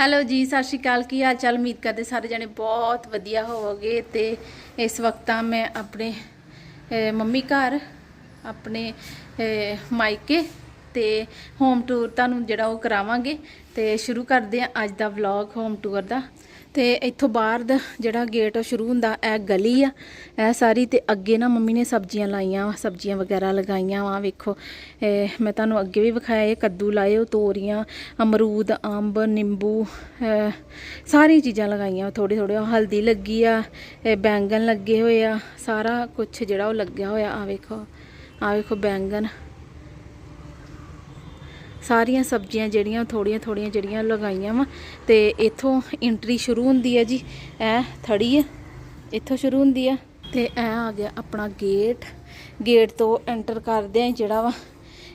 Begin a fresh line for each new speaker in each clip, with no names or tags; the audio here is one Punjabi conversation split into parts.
ਹੈਲੋ ਜੀ, ਸਤਿ ਸ਼੍ਰੀ ਅਕਾਲ। ਕੀ ਹਾਲ ਚਾਲ? ਉਮੀਦ ਕਰਦੇ ਸਾਰੇ ਜਣੇ ਬਹੁਤ ਵਧੀਆ ਹੋਵੋਗੇ ਤੇ ਇਸ ਵਕਤ ਆ ਮੈਂ ਆਪਣੇ ਮੰਮੀ ਘਰ, ਆਪਣੇ ਮਾਇਕੇ ਤੇ ਹੋਮ ਟੂਰ ਤੁਹਾਨੂੰ ਜਿਹੜਾ ਉਹ ਕਰਾਵਾਂਗੇ ਤੇ ਸ਼ੁਰੂ ਕਰਦੇ ਆ ਅੱਜ ਦਾ ਵਲੌਗ ਹੋਮ ਟੂਰ ਦਾ। ਤੇ ਇੱਥੋਂ ਬਾਹਰ ਦਾ ਜਿਹੜਾ ਗੇਟ ਸ਼ੁਰੂ ਹੁੰਦਾ, ਇਹ ਗਲੀ ਆ। ਇਹ ਸਾਰੀ ਤੇ ਅੱਗੇ ਨਾ ਮੰਮੀ ਨੇ ਸਬਜ਼ੀਆਂ ਲਾਈਆਂ ਵਾ ਸਬਜ਼ੀਆਂ ਵਗੈਰਾ ਲਗਾਈਆਂ ਵਾ, ਵੇਖੋ। ਮੈਂ ਤੁਹਾਨੂੰ ਅੱਗੇ ਵੀ ਵਿਖਾਇਆ, ਇਹ ਕੱਦੂ ਲਾਏ, ਉਹ ਤੋਰੀਆਂ, ਅਮਰੂਦ, ਅੰਬ, ਨਿੰਬੂ ਸਾਰੀ ਚੀਜ਼ਾਂ ਲਗਾਈਆਂ ਥੋੜੇ ਥੋੜੇ ਹਲਦੀ ਲੱਗੀ ਆ ਬੈਂਗਣ ਲੱਗੇ ਹੋਏ ਆ, ਸਾਰਾ ਕੁਝ ਜਿਹੜਾ ਉਹ ਲੱਗਿਆ ਹੋਇਆ ਆ ਵੇਖੋ ਆ ਵੇਖੋ ਬੈਂਗਣ। ਸਾਰੀਆਂ ਸਬਜ਼ੀਆਂ ਜਿਹੜੀਆਂ ਥੋੜੀਆਂ ਥੋੜੀਆਂ ਜਿਹੜੀਆਂ ਲਗਾਈਆਂ ਵਾ, ਤੇ ਇੱਥੋਂ ਐਂਟਰੀ ਸ਼ੁਰੂ ਹੁੰਦੀ ਹੈ ਜੀ। ਇਹ ਥੜੀ ਹੈ ਇੱਥੋਂ ਸ਼ੁਰੂ ਹੁੰਦੀ ਆ। ਤੇ ਇਹ ਆ ਗਿਆ ਆਪਣਾ ਗੇਟ ਗੇਟ ਤੋਂ ਐਂਟਰ ਕਰਦੇ ਆ ਜਿਹੜਾ ਵਾ।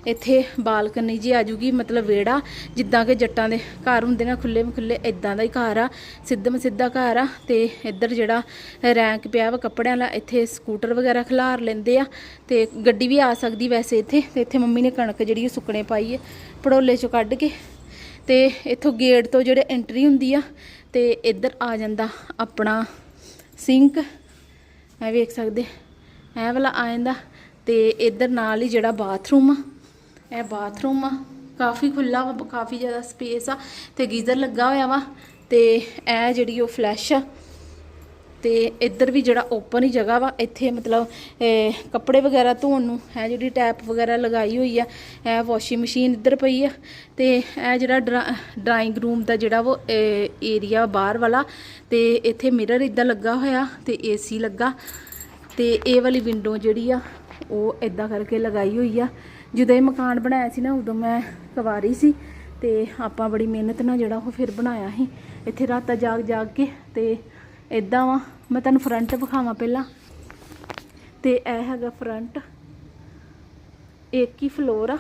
ਇੱਥੇ ਬਾਲਕਨੀ ਜੀ ਆਜੂਗੀ, ਮਤਲਬ ਵਿਹੜਾ, ਜਿੱਦਾਂ ਕਿ ਜੱਟਾਂ ਦੇ ਘਰ ਹੁੰਦੇ ਨੇ ਖੁੱਲੇ ਖੁੱਲੇ ਇਦਾਂ ਦਾ ਹੀ ਘਰ ਆ ਸਿੱਧਮ ਸਿੱਧਾ ਘਰ ਆ, ਤੇ ਇੱਧਰ ਜਿਹੜਾ ਰੈਂਕ ਪਿਆ ਵਾ ਕੱਪੜਿਆਂ ਦਾ ਇੱਥੇ ਸਕੂਟਰ ਵਗੈਰਾ ਖਿਲਾਰ ਲੈਂਦੇ ਆ, ਤੇ ਗੱਡੀ ਵੀ ਆ ਸਕਦੀ ਵੈਸੇ ਇੱਥੇ, ਤੇ ਇੱਥੇ ਮੰਮੀ ਨੇ ਕਣਕ ਜਿਹੜੀ ਸੁੱਕਣੇ ਪਾਈ ਹੈ ਪੜੋਲੇ ਚੋਂ ਕੱਢ ਕੇ, ਤੇ ਇੱਥੋਂ ਗੇਟ ਤੋਂ ਜਿਹੜੇ ਐਂਟਰੀ ਹੁੰਦੀ ਆ, ਤੇ ਇੱਧਰ ਆ ਜਾਂਦਾ ਆਪਣਾ ਸਿੰਕ ਇਹ ਵੇਖ ਸਕਦੇ ਇਹ ਵਾਲਾ ਆ ਜਾਂਦਾ, ਤੇ ਇੱਧਰ ਨਾਲ ਹੀ ਜਿਹੜਾ ਬਾਥਰੂਮ ਆ ਇਹ ਬਾਥਰੂਮ ਆ। ਕਾਫੀ ਖੁੱਲਾ ਵਾ ਕਾਫੀ ਜ਼ਿਆਦਾ ਸਪੇਸ ਆ। ਤੇ ਗੀਜ਼ਰ ਲੱਗਾ ਹੋਇਆ ਵਾ ਤੇ ਇਹ ਜਿਹੜੀ ਉਹ ਫਲੈਸ਼ ਆ। ਤੇ ਇੱਧਰ ਵੀ ਜਿਹੜਾ ਓਪਨ ਹੀ ਜਗ੍ਹਾ ਵਾ, ਇੱਥੇ ਮਤਲਬ ਕੱਪੜੇ ਵਗੈਰਾ ਧੋਣ ਨੂੰ ਹੈ ਜਿਹੜੀ ਟੈਪ ਵਗੈਰਾ ਲਗਾਈ ਹੋਈ ਆ, ਇਹ ਵਾਸ਼ਿੰਗ ਮਸ਼ੀਨ ਇੱਧਰ ਪਈ ਆ। ਤੇ ਇਹ ਜਿਹੜਾ ਡਰਾਇੰਗ ਰੂਮ ਦਾ ਜਿਹੜਾ ਉਹ ਏਰੀਆ ਬਾਹਰ ਵਾਲਾ, ਤੇ ਇੱਥੇ ਮਿਰਰ ਇਦਾਂ ਲੱਗਾ ਹੋਇਆ, ਤੇ ਏਸੀ ਲੱਗਾ। ਤੇ ਇਹ ਵਾਲੀ ਵਿੰਡੋ ਜਿਹੜੀ ਆ, ਉਹ ਇਦਾਂ ਕਰਕੇ ਲਗਾਈ ਹੋਈ ਆ। ਜਦੋਂ ਇਹ ਮਕਾਨ ਬਣਾਇਆ ਸੀ ਨਾ, ਉਦੋਂ ਮੈਂ ਕੁਵਾਰੀ ਸੀ ਤੇ ਆਪਾਂ ਬੜੀ ਮਿਹਨਤ ਨਾਲ ਜਿਹੜਾ ਉਹ ਫਿਰ ਬਣਾਇਆ ਸੀ। ਇੱਥੇ ਰਾਤਾਂ ਜਾਗ ਜਾਗ ਕੇ ਤੇ ਇਦਾਂ ਵਾ, ਮੈਂ ਤੁਹਾਨੂੰ ਫਰੰਟ ਵਿਖਾਵਾਂ ਪਹਿਲਾਂ। ਤੇ ਇਹ ਹੈਗਾ ਫਰੰਟ ਇੱਕ ਹੀ ਫਲੋਰ ਆ,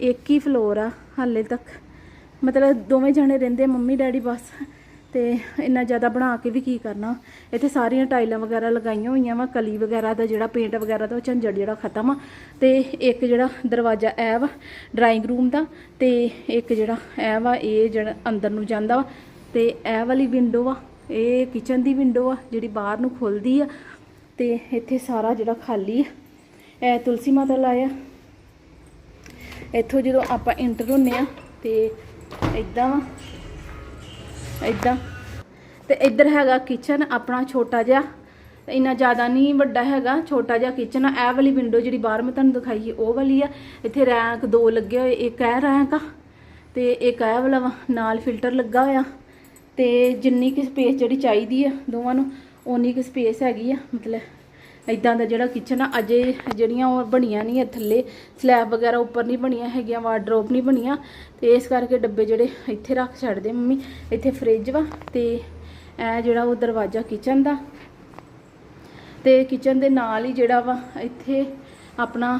ਇੱਕ ਹੀ ਫਲੋਰ ਆ ਹਾਲੇ ਤੱਕ। ਮਤਲਬ ਦੋਵੇਂ ਜਣੇ ਰਹਿੰਦੇ ਮੰਮੀ ਡੈਡੀ ਬਸ। ਤੇ ਇੰਨਾ ਜ਼ਿਆਦਾ ਬਣਾ ਕੇ ਵੀ ਕੀ ਕਰਨਾ? ਇੱਥੇ ਸਾਰੀਆਂ ਟਾਈਲਾਂ ਵਗੈਰਾ ਲਗਾਈਆਂ ਹੋਈਆਂ ਵਾ, ਕਲੀ ਵਗੈਰਾ ਦਾ ਜਿਹੜਾ ਪੇਂਟ ਵਗੈਰਾ ਦਾ, ਉਹ ਝੰਜੜ ਜਿਹੜਾ ਖਤਮ ਆ। ਤੇ ਇੱਕ ਜਿਹੜਾ ਦਰਵਾਜ਼ਾ ਐ ਵਾ ਡਰਾਇੰਗ ਰੂਮ ਦਾ, ਤੇ ਇੱਕ ਜਿਹੜਾ ਐ ਵਾ, ਇਹ ਜਿਹੜਾ ਅੰਦਰ ਨੂੰ ਜਾਂਦਾ ਵਾ। ਤੇ ਇਹ ਵਾਲੀ ਵਿੰਡੋ ਵਾ ਇਹ ਕਿਚਨ ਦੀ ਵਿੰਡੋ ਆ, ਜਿਹੜੀ ਬਾਹਰ ਨੂੰ ਖੁੱਲਦੀ ਆ। ਤੇ ਇੱਥੇ ਸਾਰਾ ਜਿਹੜਾ ਖਾਲੀ ਆ। ਇਹ ਤੁਲਸੀ ਮਾਤਾ ਲਾਇਆ। ਇੱਥੋਂ ਜਦੋਂ ਆਪਾਂ ਇੰਟਰ ਹੁੰਨੇ ਆ, ਤੇ ਇਦਾਂ ਵਾ। ਇਦਾਂ ਤੇ ਇੱਧਰ ਹੈਗਾ ਕਿਚਨ ਆਪਣਾ ਛੋਟਾ ਜਿਹਾ। ਇੰਨਾ ਜ਼ਿਆਦਾ ਨਹੀਂ ਵੱਡਾ ਹੈਗਾ, ਛੋਟਾ ਜਿਹਾ ਕਿਚਨ ਆ ਇਹ ਵਾਲੀ ਵਿੰਡੋ ਜਿਹੜੀ ਬਾਹਰ ਮੈਂ ਤੁਹਾਨੂੰ ਦਿਖਾਈ ਸੀ, ਉਹ ਵਾਲੀ ਆ। ਇੱਥੇ ਰੈਂਕ ਦੋ ਲੱਗੇ ਹੋਏ, ਇੱਕ ਇਹ ਰੈਂਕ ਆ ਤੇ ਇੱਕ ਇਹ ਵਾਲਾ ਵਾ, ਨਾਲ ਫਿਲਟਰ ਲੱਗਾ ਹੋਇਆ। ਤੇ ਜਿੰਨੀ ਕਿ ਸਪੇਸ ਜਿਹੜੀ ਚਾਹੀਦੀ ਆ ਦੋਵਾਂ ਨੂੰ, ਓਨੀ ਕਿ ਸਪੇਸ ਹੈਗੀ ਆ, ਮਤਲਬ ਇਦਾਂ ਦਾ ਜਿਹੜਾ ਕਿਚਨ ਆ, ਅਜੇ ਜਿਹੜੀਆਂ ਉਹ ਬਣੀਆਂ ਨਹੀਂ ਆ ਥੱਲੇ ਸਲੈਬ ਵਗੈਰਾ ਉੱਪਰ ਨਹੀਂ ਬਣੀਆਂ ਹੈਗੀਆਂ ਵਾਰਡਰੋਬ ਨਹੀਂ ਬਣੀਆਂ, ਤੇ ਇਸ ਕਰਕੇ ਡੱਬੇ ਜਿਹੜੇ ਇੱਥੇ ਰੱਖ ਛੱਡਦੇ ਮੰਮੀ, ਇੱਥੇ ਫ੍ਰਿਜ ਵਾ, ਤੇ ਇਹ ਜਿਹੜਾ ਉਹ ਦਰਵਾਜ਼ਾ ਕਿਚਨ ਦਾ, ਤੇ ਕਿਚਨ ਦੇ ਨਾਲ ਹੀ ਜਿਹੜਾ ਵਾ, ਇੱਥੇ ਆਪਣਾ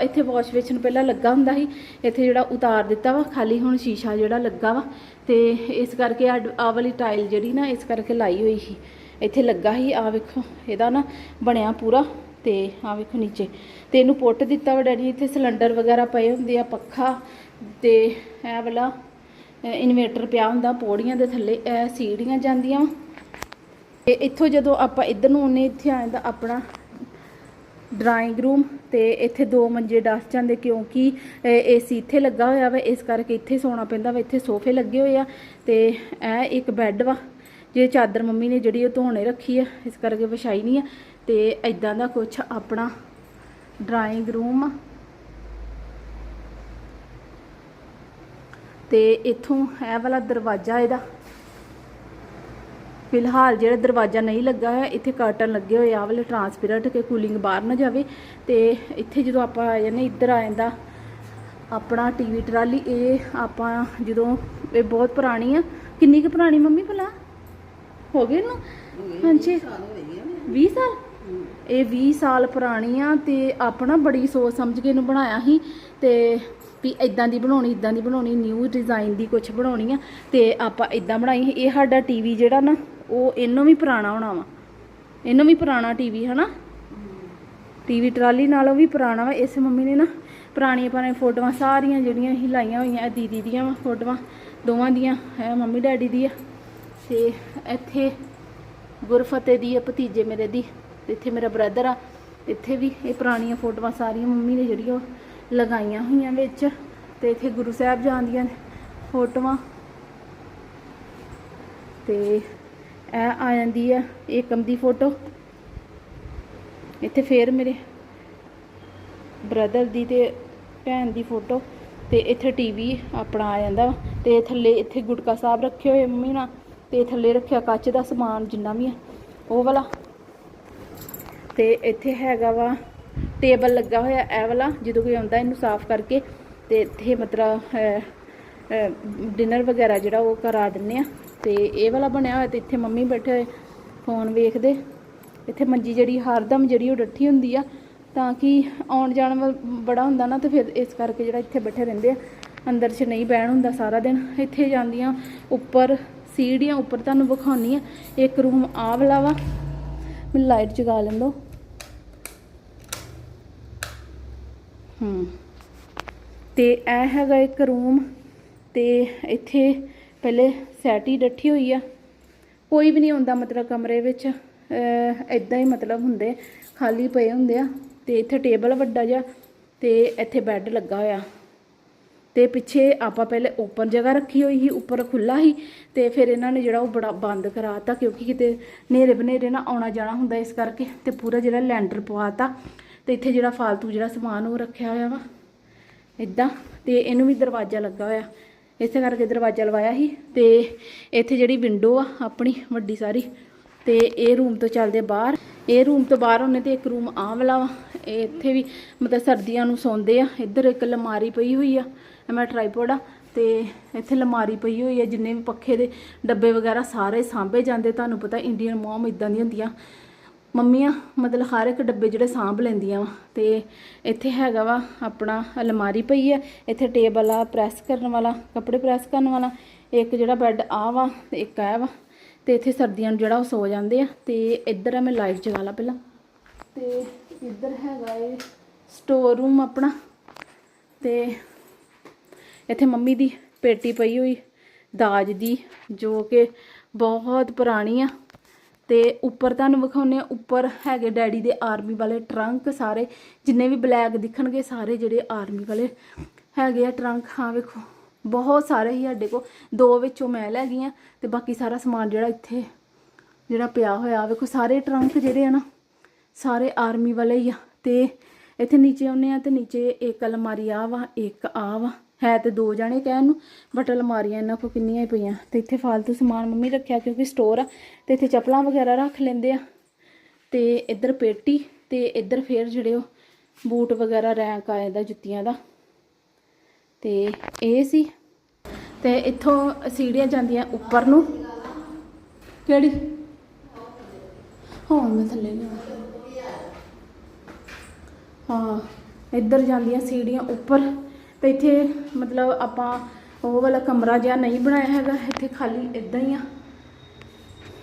ਇੱਥੇ ਵਾਸ਼ ਬੇਸਿਨ ਪਹਿਲਾਂ ਲੱਗਾ ਹੁੰਦਾ ਸੀ, ਇੱਥੇ ਜਿਹੜਾ ਉਤਾਰ ਦਿੱਤਾ ਵਾ, ਖਾਲੀ ਹੁਣ ਸ਼ੀਸ਼ਾ ਜਿਹੜਾ ਲੱਗਾ ਵਾ, ਤੇ ਇਸ ਕਰਕੇ ਆ ਵਾਲੀ ਟਾਈਲ ਜਿਹੜੀ ਨਾ, ਇਸ ਕਰਕੇ ਲਾਈ ਹੋਈ ਸੀ। ਇੱਥੇ ਲੱਗਾ ਹੀ ਆ ਵੇਖੋ, ਇਹਦਾ ਨਾ ਬਣਿਆ ਪੂਰਾ ਤੇ ਆ ਵੇਖੋ ਨੀਚੇ ਤੇ ਇਹਨੂੰ ਪੁੱਟ ਦਿੱਤਾ ਵਾ ਡੈਡੀ ਇੱਥੇ ਸਿਲੰਡਰ ਵਗੈਰਾ ਪਏ ਹੁੰਦੇ ਆ, ਪੱਖਾ ਤੇ ਇਹ ਵਾਲਾ ਇਨਵੇਟਰ ਪਿਆ ਹੁੰਦਾ, ਪੌੜੀਆਂ ਦੇ ਥੱਲੇ, ਇਹ ਸੀੜੀਆਂ ਜਾਂਦੀਆਂ ਵਾਂ। ਤੇ ਇੱਥੋਂ ਜਦੋਂ ਆਪਾਂ ਇੱਧਰ ਨੂੰ ਆਉਂਦੇ, ਇੱਥੇ ਆ ਜਾਂਦਾ ਆਪਣਾ ਡਰਾਇੰਗ ਰੂਮ ਤੇ ਇੱਥੇ ਦੋ ਮੰਜੇ ਡਸ ਜਾਂਦੇ ਕਿਉਂਕਿ ਏਸੀ ਇੱਥੇ ਲੱਗਾ ਹੋਇਆ ਵਾ, ਇਸ ਕਰਕੇ ਇੱਥੇ ਸੌਣਾ ਪੈਂਦਾ ਵਾ, ਇੱਥੇ ਸੋਫੇ ਲੱਗੇ ਹੋਏ ਆ ਤੇ ਇਹ ਇੱਕ ਬੈੱਡ ਵਾ ਜੇ ਚਾਦਰ ਮੰਮੀ ਨੇ ਜਿਹੜੀ ਉਹ ਧੋਣੇ ਰੱਖੀ ਆ, ਇਸ ਕਰਕੇ ਵਿਛਾਈ ਨਹੀਂ ਆ, ਤੇ ਇਦਾਂ ਦਾ ਕੁਝ ਆਪਣਾ ਡਰਾਇੰਗ ਰੂਮ ਆ। ਤੇ ਇੱਥੋਂ ਇਹ ਵਾਲਾ ਦਰਵਾਜ਼ਾ ਇਹਦਾ। ਫਿਲਹਾਲ ਜਿਹੜਾ ਦਰਵਾਜ਼ਾ ਨਹੀਂ ਲੱਗਾ ਹੋਇਆ, ਇੱਥੇ ਕਰਟਨ ਲੱਗੇ ਹੋਏ ਆ ਵਾਲੇ ਟਰਾਂਸਪੇਰੈਂਟ ਕਿ ਕੂਲਿੰਗ ਬਾਹਰ ਨਾ ਜਾਵੇ। ਤੇ ਇੱਥੇ ਜਦੋਂ ਆਪਾਂ ਆ ਜਾਂਦੇ ਇੱਧਰ ਆ ਜਾਂਦਾ, ਆਪਣਾ ਟੀਵੀ ਟਰਾਲੀ, ਇਹ ਆਪਾਂ ਜਦੋਂ, ਇਹ ਬਹੁਤ ਪੁਰਾਣੀ ਆ। ਕਿੰਨੀ ਕੁ ਪੁਰਾਣੀ ਮੰਮੀ ਭਲਾ? ਹੋ ਗਏ ਨੂੰ ਹਾਂਜੀ। 20 ਸਾਲ? ਇਹ 20 ਸਾਲ ਪੁਰਾਣੀ ਆ ਤੇ ਆਪਣਾ ਬੜੀ ਸੋਚ ਸਮਝ ਕੇ ਇਹਨੂੰ ਬਣਾਇਆ ਸੀ ਤੇ ਵੀ ਇਦਾਂ ਦੀ ਬਣਾਉਣੀ ਇਦਾਂ ਦੀ ਬਣਾਉਣੀ ਨਿਊ ਡਿਜ਼ਾਈਨ ਦੀ ਕੁਝ ਬਣਾਉਣੀ ਆ ਤੇ ਆਪਾਂ ਇਦਾਂ ਬਣਾਈ ਇਹ ਸਾਡਾ ਟੀਵੀ ਜਿਹੜਾ ਨਾ, ਉਹ ਇਹਨੂੰ ਵੀ ਪੁਰਾਣਾ ਹੋਣਾ ਵਾ। ਇਹਨੂੰ ਵੀ ਪੁਰਾਣਾ ਟੀਵੀ ਹਨਾ? ਟੀਵੀ ਟਰਾਲੀ ਨਾਲੋਂ ਵੀ ਪੁਰਾਣਾ ਵਾ। ਇਸ ਮੰਮੀ ਨੇ ਨਾ ਪੁਰਾਣੀਆਂ ਪੁਰਾਣੀਆਂ ਫੋਟੋਆਂ ਸਾਰੀਆਂ ਜਿਹੜੀਆਂ ਹੀ ਲਾਈਆਂ ਹੋਈਆਂ ਦੀਦੀ ਦੀਆਂ ਵਾ ਫੋਟੋਆਂ, ਦੋਵਾਂ ਦੀਆਂ ਹੈ ਮੰਮੀ ਡੈਡੀ ਦੀ ਆ ਤੇ ਇੱਥੇ ਗੁਰਫਤਿਹ ਦੀ ਹੈ ਭਤੀਜੇ ਮੇਰੇ ਦੀ ਇੱਥੇ ਮੇਰਾ ਬ੍ਰਦਰ ਆ। ਇੱਥੇ ਵੀ ਇਹ ਪੁਰਾਣੀਆਂ ਫੋਟੋਆਂ ਸਾਰੀਆਂ ਮੰਮੀ ਨੇ ਜਿਹੜੀਆਂ ਲਗਾਈਆਂ ਹੋਈਆਂ ਵਿੱਚ। ਤੇ ਇੱਥੇ ਗੁਰੂ ਸਾਹਿਬ ਜਾਣ ਦੀਆਂ ਫੋਟੋਆਂ। ਤੇ ਇਹ ਆ ਜਾਂਦੀ ਆ, ਏਕਮ ਦੀ ਫੋਟੋ। ਇੱਥੇ ਫੇਰ ਮੇਰੇ ਬ੍ਰਦਰ ਦੀ ਤੇ ਭੈਣ ਦੀ ਫੋਟੋ। ਤੇ ਇੱਥੇ ਟੀਵੀ ਆਪਣਾ ਆ ਜਾਂਦਾ ਵਾ। ਤੇ ਥੱਲੇ ਇੱਥੇ ਗੁਟਕਾ ਸਾਹਿਬ ਰੱਖੇ ਹੋਏ ਮੰਮੀ ਨਾਲ ਤੇ ਥੱਲੇ ਰੱਖਿਆ ਕੱਚ ਦਾ ਸਮਾਨ ਜਿੰਨਾ ਵੀ ਆ, ਉਹ ਵਾਲਾ। ਤੇ ਇੱਥੇ ਹੈਗਾ ਵਾ ਟੇਬਲ ਲੱਗਾ ਹੋਇਆ, ਇਹ ਵਾਲਾ, ਜਦੋਂ ਕੋਈ ਆਉਂਦਾ ਇਹਨੂੰ ਸਾਫ਼ ਕਰਕੇ ਤੇ ਇੱਥੇ ਮਤਲਬ ਡਿਨਰ ਵਗੈਰਾ ਜਿਹੜਾ ਉਹ ਕਰਾ ਦਿੰਨੇ ਆ। ਤੇ ਇਹ ਵਾਲਾ ਬਣਿਆ ਹੋਇਆ ਤੇ ਇੱਥੇ ਮੰਮੀ ਬੈਠੇ ਹੋਏ, ਫੋਨ ਵੇਖਦੇ। ਇੱਥੇ ਮੰਜੀ ਜਿਹੜੀ, ਹਰਦਮ ਜਿਹੜੀ ਉਹ ਡੱਠੀ ਹੁੰਦੀ ਆ, ਤਾਂ ਕਿ ਆਉਣ ਜਾਣ ਵੱਲ ਬੜਾ ਹੁੰਦਾ ਨਾ ਤੇ ਫਿਰ ਇਸ ਕਰਕੇ ਜਿਹੜਾ ਇੱਥੇ ਬੈਠੇ ਰਹਿੰਦੇ ਆ। ਅੰਦਰ 'ਚ ਨਹੀਂ ਬਹਿਣ ਹੁੰਦਾ ਸਾਰਾ ਦਿਨ। ਇੱਥੇ ਜਾਂਦੀਆਂ ਉੱਪਰ ਸੀੜੀਆਂ ਉੱਪਰ ਤੁਹਾਨੂੰ ਵਿਖਾਉਣੀ ਆ। ਇੱਕ ਰੂਮ ਆ ਵਾਲਾ ਵਾ। ਮੈਨੂੰ ਲਾਈਟ ਜਗਾ ਲੈਣ ਦਿਓ। ਹੂੰ। ਤੇ ਇਹ ਹੈਗਾ ਇੱਕ ਰੂਮ ਤੇ ਇੱਥੇ ਪਹਿਲੇ ਸੈਟੀ ਡੱਠੀ ਹੋਈ ਆ। ਕੋਈ ਵੀ ਨਹੀਂ ਹੁੰਦਾ ਮਤਲਬ ਕਮਰੇ ਵਿੱਚ। ਇਦਾਂ ਹੀ ਮਤਲਬ ਹੁੰਦੇ, ਖਾਲੀ ਪਏ ਹੁੰਦੇ ਆ। ਤੇ ਇੱਥੇ ਟੇਬਲ ਵੱਡਾ ਜਿਹਾ ਤੇ ਇੱਥੇ ਬੈੱਡ ਲੱਗਾ ਹੋਇਆ। ਤੇ ਪਿੱਛੇ ਆਪਾਂ ਪਹਿਲੇ ਓਪਨ ਜਗ੍ਹਾ ਰੱਖੀ ਹੋਈ ਸੀ, ਉੱਪਰ ਖੁੱਲਾ ਸੀ ਤੇ ਫਿਰ ਇਹਨਾਂ ਨੇ ਜਿਹੜਾ ਉਹ ਬੜਾ ਬੰਦ ਕਰਾਤਾ ਕਿਉਂਕਿ ਕਿਤੇ ਹਨੇਰੇ ਬਨੇਰੇ ਨਾ ਆਉਣਾ ਜਾਣਾ ਹੁੰਦਾ ਇਸ ਕਰਕੇ ਤੇ ਪੂਰਾ ਜਿਹੜਾ ਲੈਂਟਰ ਪਵਾਤਾ ਤੇ ਇੱਥੇ ਜਿਹੜਾ ਫਾਲਤੂ ਜਿਹੜਾ ਸਮਾਨ ਉਹ ਰੱਖਿਆ ਹੋਇਆ ਵਾ, ਇਦਾਂ ਤੇ ਇਹਨੂੰ ਵੀ ਦਰਵਾਜ਼ਾ ਲੱਗਾ ਹੋਇਆ, ਇਸੇ ਕਰਕੇ ਦਰਵਾਜ਼ਾ ਲਵਾਇਆ ਸੀ ਤੇ ਇੱਥੇ ਜਿਹੜੀ ਵਿੰਡੋ ਆ ਆਪਣੀ ਵੱਡੀ ਸਾਰੀ ਤੇ ਇਹ ਰੂਮ ਤੋਂ ਚੱਲਦੇ ਬਾਹਰ। ਇਹ ਰੂਮ ਤੋਂ ਬਾਹਰ ਉਹਨੇ ਤੇ ਇੱਕ ਰੂਮ ਆਹ ਵਾਲਾ ਵਾ। ਇਹ ਇੱਥੇ ਵੀ ਮਤਲਬ ਸਰਦੀਆਂ ਨੂੰ ਸੌਂਦੇ ਆ। ਇੱਧਰ ਇੱਕ ਲਮਾਰੀ ਪਈ ਹੋਈ ਆ ਮੈਂ ਟ੍ਰਾਈਪੋਡ ਆ। ਤੇ ਇੱਥੇ ਲਮਾਰੀ ਪਈ ਹੋਈ ਆ, ਜਿੰਨੇ ਵੀ ਪੱਖੇ ਦੇ ਡੱਬੇ ਵਗੈਰਾ ਸਾਰੇ ਸਾਂਭੇ ਜਾਂਦੇ। ਤੁਹਾਨੂੰ ਪਤਾ ਇੰਡੀਅਨ ਮੋਮ ਇਦਾਂ ਦੀਆਂ ਹੁੰਦੀਆਂ। ਮੰਮੀਆਂ ਮਤਲਬ ਹਰ ਇੱਕ ਡੱਬੇ ਜਿਹੜੇ ਸਾਂਭ ਲੈਂਦੀਆਂ ਵਾ। ਤੇ ਇੱਥੇ ਹੈਗਾ ਵਾ ਆਪਣਾ ਅਲਮਾਰੀ ਪਈ ਆ। ਇੱਥੇ ਟੇਬਲ ਆ ਪ੍ਰੈਸ ਕਰਨ ਵਾਲਾ, ਕੱਪੜੇ ਪ੍ਰੈਸ ਕਰਨ ਵਾਲਾ। ਇੱਕ ਜਿਹੜਾ ਬੈੱਡ ਆ ਵਾ ਤੇ ਇੱਕ ਆ ਵਾ। ਤੇ ਇੱਥੇ ਸਰਦੀਆਂ ਨੂੰ ਜਿਹੜਾ ਉਹ ਸੋ ਜਾਂਦੇ ਆ ਤੇ ਇੱਧਰ ਆ ਮੈਂ ਲਾਈਟ ਜਗਾ ਲਾ ਪਹਿਲਾਂ। ਤੇ ਇੱਧਰ ਹੈਗਾ ਇਹ ਸਟੋਰ ਰੂਮ ਆਪਣਾ। ਤੇ ਇੱਥੇ ਮੰਮੀ ਦੀ ਪੇਟੀ ਪਈ ਹੋਈ, ਦਾਜ ਦੀ, ਜੋ ਕਿ ਬਹੁਤ ਪੁਰਾਣੀ ਆ। ਤੇ ਉੱਪਰ ਤੁਹਾਨੂੰ ਵਿਖਾਉਨੇ ਆ, ਉੱਪਰ ਹੈਗੇ ਡੈਡੀ ਦੇ ਆਰਮੀ ਵਾਲੇ ਟਰੰਕ ਸਾਰੇ, ਜਿੰਨੇ ਵੀ ਬਲੈਕ ਦਿਖਣਗੇ ਸਾਰੇ ਜਿਹੜੇ ਆਰਮੀ ਵਾਲੇ ਹੈਗੇ ਆ ਟਰੰਕ ਹਾਂ, ਵੇਖੋ। ਬਹੁਤ ਸਾਰੇ ਹੀ ਸਾਡੇ ਕੋਲ। ਦੋ ਵਿੱਚੋਂ ਮੈਂ ਲੈ ਗਈ ਆ ਤੇ ਬਾਕੀ ਸਾਰਾ ਸਮਾਨ ਜਿਹੜਾ ਇੱਥੇ ਜਿਹੜਾ ਪਿਆ ਹੋਇਆ, ਵੇਖੋ ਸਾਰੇ ਟਰੰਕ ਜਿਹੜੇ ਆ ਨਾ, ਸਾਰੇ ਆਰਮੀ ਵਾਲੇ ਹੀ ਆ। ਤੇ ਇੱਥੇ ਨੀਚੇ ਆਉਨੇ ਆ ਤੇ ਨੀਚੇ ਇੱਕ ਅਲਮਾਰੀ ਆ ਵਾ, ਇੱਕ ਆ ਵਾ। ਹੈ ਤੇ ਦੋ ਜਾਣੇ ਕਹਿਣ ਨੂੰ ਬਟ ਅਲਮਾਰੀਆਂ ਇਹਨਾਂ ਕੋ ਕਿੰਨੀਆਂ ਹੀ ਪਈਆਂ। ਤੇ ਇੱਥੇ ਫालतू ਸਮਾਨ ਮੰਮੀ ਰੱਖਿਆ ਕਿਉਂਕਿ ਸਟੋਰ ਆ, ਤੇ ਇੱਥੇ ਚੱਪਲਾਂ ਵਗੈਰਾ ਰੱਖ ਲੈਂਦੇ ਆ। ਤੇ ਇੱਧਰ ਪੇਟੀ ਤੇ ਇੱਧਰ ਫੇਰ ਜਿਹੜੇ ਉਹ ਬੂਟ ਵਗੈਰਾ, ਰੈਂਕ ਆ ਜਾਂਦਾ ਜੁੱਤੀਆਂ ਦਾ। ਤੇ ਇਹ ਸੀ। ਤੇ ਇੱਥੋਂ ਸੀੜੀਆਂ ਜਾਂਦੀਆਂ ਉੱਪਰ ਨੂੰ। ਕਿਹੜੀ? ਹਾਂ, ਮੈਂ ਥੱਲੇ ਲਿਆ ਹਾਂ, ਇੱਧਰ ਜਾਂਦੀਆਂ ਸੀੜੀਆਂ ਉੱਪਰ। ਤੇ ਇੱਥੇ ਮਤਲਬ ਆਪਾਂ ਉਹ ਵਾਲਾ ਕਮਰਾ ਜਿਹਾ ਨਹੀਂ ਬਣਾਇਆ ਹੈਗਾ, ਇੱਥੇ ਖਾਲੀ ਇਦਾਂ ਹੀ ਆ।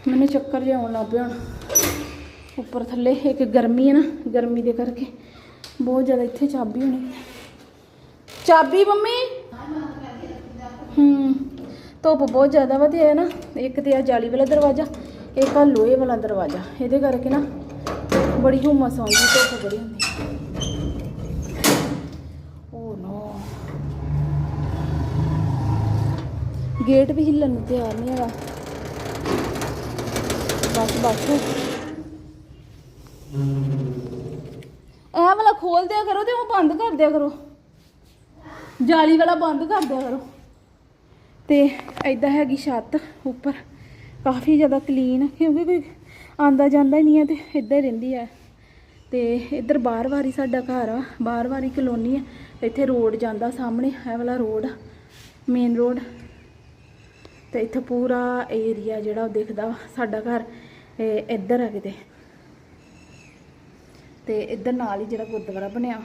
ਮੈਨੂੰ ਚੱਕਰ ਜਿਹਾ ਆਉਣ ਲੱਗ ਪਿਆ ਹੁਣ। ਉੱਪਰ ਥੱਲੇ, ਇੱਕ ਗਰਮੀ ਹੈ ਨਾ, ਗਰਮੀ ਦੇ ਕਰਕੇ। ਬਹੁਤ ਜ਼ਿਆਦਾ ਇੱਥੇ ਚਾਬੀ ਹੋਣੀ। ਚਾਬੀ ਮੰਮੀ? ਹੂੰ ਧੁੱਪ ਬਹੁਤ ਜ਼ਿਆਦਾ ਵਾ ਤੇ ਹੈ ਨਾ ਇੱਕ ਤੇ ਆ ਜਾਲੀ ਵਾਲਾ ਦਰਵਾਜ਼ਾ ਇੱਕ ਆ ਲੋਹੇ ਵਾਲਾ ਦਰਵਾਜ਼ਾ। ਇਹਦੇ ਕਰਕੇ ਨਾ ਬੜੀ ਹੁਮਸ ਆਉਂਦੀ ਧੁੱਪ ਬੜੀ ਹੁੰਦੀ। ਓ ਨੋ। ਗੇਟ ਵੀ ਹਿੱਲਣ ਨੂੰ ਤਿਆਰ ਨਹੀਂ ਹੈਗਾ। ਬਸ ਬਸ। ਇਹ ਵਾਲਾ ਖੋਲ ਦਿਆ ਕਰੋ ਤੇ ਉਹ ਬੰਦ ਕਰ ਦਿਆ ਕਰੋ। ਜਾਲੀ ਵਾਲਾ ਬੰਦ ਕਰ ਦਿਆ ਕਰੋ। ਤੇ ਐਦਾਂ ਹੈਗੀ ਛੱਤ ਉੱਪਰ। ਕਾਫੀ ਜ਼ਿਆਦਾ ਕਲੀਨ ਕਿਉਂਕਿ ਕੋਈ ਆਂਦਾ ਜਾਂਦਾ ਹੀ ਨਹੀਂ ਹੈ ਤੇ ਇੱਦਾਂ ਹੀ ਰਹਿੰਦੀ ਹੈ। ਤੇ ਇੱਧਰ ਬਾਹਰ ਵਾਰੀ ਸਾਡਾ ਘਰ ਆ, ਬਾਹਰ ਵਾਰੀ ਕਲੋਨੀ ਆ ਇੱਥੇ ਰੋਡ ਜਾਂਦਾ ਸਾਹਮਣੇ, ਇਹ ਵਾਲਾ ਰੋਡ ਮੇਨ ਰੋਡ ਤੇ ਇੱਥੇ ਪੂਰਾ ਏਰੀਆ ਜਿਹੜਾ ਉਹ ਦਿਖਦਾ ਵਾ, ਸਾਡਾ ਘਰ ਇੱਧਰ ਆ ਕਿਤੇ। ਤੇ ਇੱਧਰ ਨਾਲ ਹੀ ਜਿਹੜਾ ਗੁਰਦੁਆਰਾ ਬਣਿਆ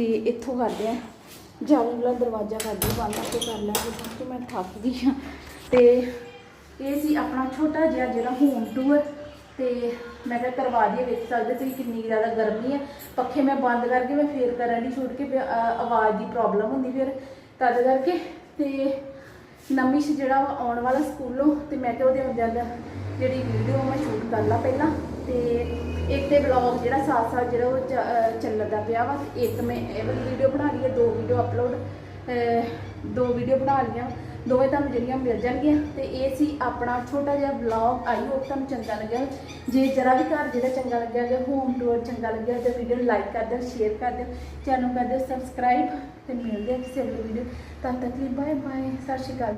ਤੇ ਇੱਥੋਂ ਕਰਦੇ ਆ। ਜਾਲੀ ਵਾਲਾ ਦਰਵਾਜ਼ਾ ਕਰਦੇ ਬੰਦ ਆਪੇ ਕਰ ਲਾਂਗੇ ਕਿਉਂਕਿ ਮੈਂ ਥੱਕ ਗਈ ਹਾਂ ਤੇ ਇਹ ਸੀ ਆਪਣਾ ਛੋਟਾ ਜਿਹਾ ਜਿਹੜਾ ਹੋਮ ਟੂਰ ਤੇ ਮੈਂ ਕਿਹਾ ਕਰਵਾ ਦਈਏ, ਵੇਖ ਸਕਦੇ ਤੁਸੀਂ ਕਿੰਨੀ ਜ਼ਿਆਦਾ ਗਰਮੀ ਹੈ ਪੱਖੇ ਮੈਂ ਬੰਦ ਕਰਕੇ ਮੈਂ ਫੇਰ ਕਰਨ ਦੀ ਛੁੱਟ ਕੇ ਆਵਾਜ਼ ਦੀ ਪ੍ਰੋਬਲਮ ਹੁੰਦੀ ਫਿਰ ਤਦ ਕਰਕੇ। ਤੇ ਨਮਿਸ਼ ਜਿਹੜਾ ਵਾ, ਆਉਣ ਵਾਲਾ ਸਕੂਲੋਂ। ਤੇ ਮੈਂ ਕਿਹਾ ਉਹਦੇ ਅੰਦਰ ਜਿਹੜੀ ਵੀਡੀਓ ਮੈਂ ਸ਼ੂਟ ਕਰ ਲਾ ਪਹਿਲਾਂ। ਤੇ ਇੱਕ ਤੇ ਵਲੌਗ ਜਿਹੜਾ ਸਾਥ ਸਾਥ ਜਿਹੜਾ ਉਹ ਚ- ਅਹ, ਚੱਲਦਾ ਪਿਆ ਵਾ ਇੱਕ ਮੈਂ ਇਹ ਵਾਲੀ ਵੀਡੀਓ ਬਣਾ ਲਈ ਹੈ, ਦੋ ਵੀਡੀਓ ਅਪਲੋਡ ਦੋ ਵੀਡੀਓ ਬਣਾ ਲਈਆਂ ਦੋਵੇਂ ਤੁਹਾਨੂੰ ਜਿਹੜੀਆਂ ਮਿਲ ਜਾਣਗੀਆਂ ਤੇ ਇਹ ਸੀ ਆਪਣਾ ਛੋਟਾ ਜਿਹਾ ਵਲੌਗ ਆਈ ਹੋਪ ਤੁਹਾਨੂੰ ਚੰਗਾ ਲੱਗਿਆ ਜੇ ਜਰਾ ਵੀ ਘਰ ਜਿਹੜਾ ਚੰਗਾ ਲੱਗਿਆ ਜਾਂ ਹੋਮ ਟੂਰ ਚੰਗਾ ਲੱਗਿਆ ਤਾਂ ਵੀਡੀਓ ਨੂੰ ਲਾਈਕ ਕਰ ਦਿਓ ਸ਼ੇਅਰ ਕਰ ਦਿਓ ਚੈਨਲ ਕਰ ਦਿਓ ਸਬਸਕ੍ਰਾਈਬ ਤੇ ਮਿਲਦੇ ਹਾਂ ਕਿਸੇ ਅਗਲੀ ਵੀਡੀਓ ਤਦ ਤੱਕ ਲਈ ਬਾਏ ਬਾਏ ਸਤਿ ਸ਼੍ਰੀ ਅਕਾਲ।